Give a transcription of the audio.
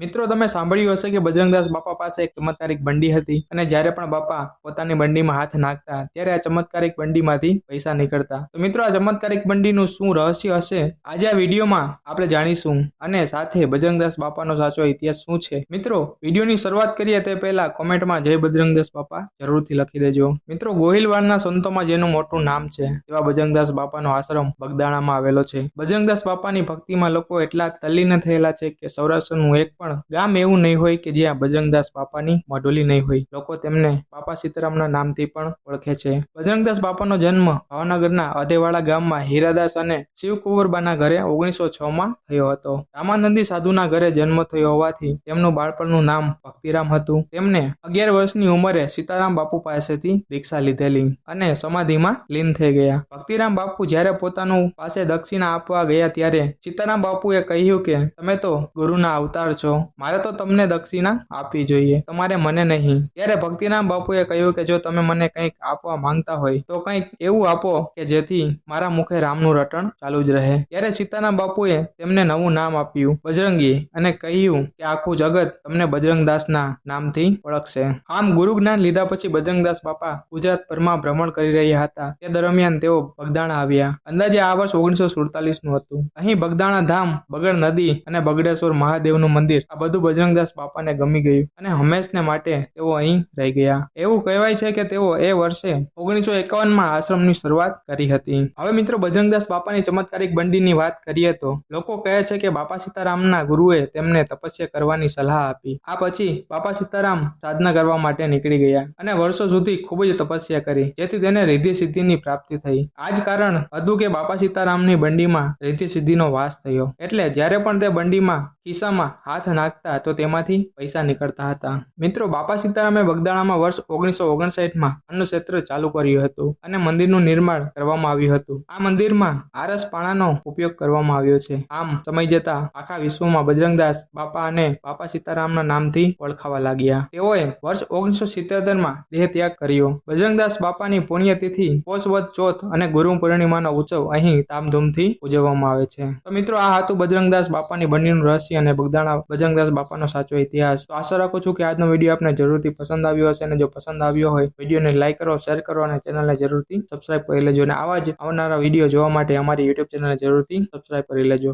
મિત્રો, તમે સાંભળ્યું હશે કે બજરંગદાસ બાપા પાસે એક ચમત્કારિક બંડી હતી અને જ્યારે પણ બાપા પોતાની બંડીમાં હાથ નાખતા, ત્યારે આ ચમત્કારિક બંડીમાંથી પૈસા નીકળતા. તો મિત્રો, આ ચમત્કારિક બંડીનું શું રહસ્ય હશે? આજે આ વિડીયોમાં આપણે જાણીશું અને સાથે બજરંગદાસ બાપાનો સાચો ઇતિહાસ શું છે? મિત્રો, વિડીયોની શરૂઆત કરીએ તે પહેલા કોમેન્ટમાં જય બજરંગદાસ બાપા જરૂરથી લખી દેજો. મિત્રો, ગોહિલવાડના સંતોમાં જેનું મોટું નામ છે એવા બજરંગદાસ બાપાનો આશ્રમ બગદાણામાં આવેલો છે. બજરંગદાસ બાપાની ભક્તિમાં લોકો એટલા તલ્લીન થયેલા છે કે સૌરાષ્ટ્રનું એક પણ ગામ એવું નહીં હોય કે જ્યાં બજરંગદાસ બાપાની મઢોલી નહીં હોય. લોકો તેમને બાપા સીતારામના નામથી પણ ઓળખે છે. બજરંગદાસ બાપાનો જન્મ ભાવનગરના અધેવાડા ગામમાં હીરાદાસ અને શિવકુંવરબાના ઘરે ઓગણીસો છ માં થયો હતો. રામાનંદી સાધુના ઘરે જન્મ થયો હોવાથી તેમનું બાળપણનું નામ ભક્તિરામ હતું. તેમને અગિયાર વર્ષની ઉંમરે સીતારામ બાપુ પાસેથી દીક્ષા લીધેલી અને સમાધિમાં લીન થઈ ગયા. ભક્તિરામ બાપુ જ્યારે પોતાનું પાસે દક્ષિણા આપવા ગયા ત્યારે સીતારામ બાપુએ કહ્યું કે, તમે તો ગુરુના અવતાર છો. મારે તો તમને દક્ષિણા આપવી જોઈએ. તમારે મને નહીં. ત્યારે ભક્તિરામ બાપુએ કહ્યું કે જો તમે મને કંઈક આપવા માંગતા હોય, તો કંઈક એવું આપો કે જેથી મારા મુખે રામનું રટણ ચાલુ જ રહે. ત્યારે સીતારામ બાપુએ તેમને નવું નામ આપ્યું, બજરંગી, અને કહ્યું કે આખું જગત તમને બજરંગદાસના નામથી ઓળખશે. આમ ગુરુ જ્ઞાન લીધા પછી બજરંગદાસ બાપા ગુજરાતભરમાં ભ્રમણ કરી રહ્યા હતા. તે દરમિયાન તેઓ બગદાણા આવ્યા. અંદાજે આ વર્ષ ઓગણીસો સુડતાલીસનું હતું. અહીં બગદાણા ધામ, બગડ નદી અને બગડેશ્વર મહાદેવનું મંદિર આ બધું બજરંગદાસ બાપાને ગમી ગયું અને હંમેશને માટે તેઓ અહીં રહી ગયા. એવું કહેવાય છે કે તેઓ એ વર્ષે ઓગણીસો એકાવનમાં આશ્રમની શરૂઆત કરી હતી. હવે મિત્રો, બજરંગદાસ બાપાની ચમત્કારિક બંડીની વાત કરીએ તો લોકો કહે છે કે બાપા સીતારામના ગુરુએ તેમને તપસ્યા કરવાની સલાહ આપી. આ પછી બાપા સીતારામ સાધના કરવા માટે નીકળી ગયા અને વર્ષો સુધી ખૂબ જ તપસ્યા કરી, જેથી તેને રિદ્ધિ સિદ્ધિની પ્રાપ્તિ થઈ. આ જ કારણ હતું કે બાપા સીતારામની બંડીમાં રિદ્ધિ સિદ્ધિનો વાસ થયો. એટલે જ્યારે પણ તે બંડીમાં ખિસ્સામાં હાથ નાખતા તો તેમાંથી પૈસા નીકળતા હતા. મિત્રો, બાપા સીતારામે બગદાણામાં વર્ષ ઓગણીસો ઓગણસાઠમાં અન્ન ક્ષેત્ર ચાલુ કર્યું હતું અને મંદિરનું નિર્માણ કરવામાં આવ્યું હતું. આ મંદિરમાં આરસ પાણાનો ઉપયોગ કરવામાં આવ્યો છે. આમ, સમય જતા આખા વિશ્વમાં બજરંગદાસ બાપા અને બાપા સીતારામના નામથી ઓળખાવા લાગ્યા. તેઓએ વર્ષ ઓગણીસો સિત્તેરમાં દેહ ત્યાગ કર્યો. બજરંગદાસ બાપાની પુણ્યતિથિ પોષવદ ચોથ અને ગુરુ પૂર્ણિમાનો ઉત્સવ અહીં ધામધૂમથી ઉજવવામાં આવે છે. તો મિત્રો, આ હતું બજરંગદાસ બાપાની બંનેનું રહસ્ય અને બગદાણા બજરંગદાસ બાપાનો સાચો ઇતિહાસ. તો આશા રાખું છું કે આજનો વીડિયો આપને જરૂરથી પસંદ આવ્યો હશે અને જો પસંદ આવ્યો હોય, વિડીયોને લાઈક કરો શેર કરો અને ચેનલને જરૂરથી સબસ્ક્રાઇબ કરી લેજો. અને આવા જ આવનારા વીડિયો જોવા માટે અમારી યુટ્યુબ ચેનલને જરૂરથી સબસ્ક્રાઇબ કરી લેજો.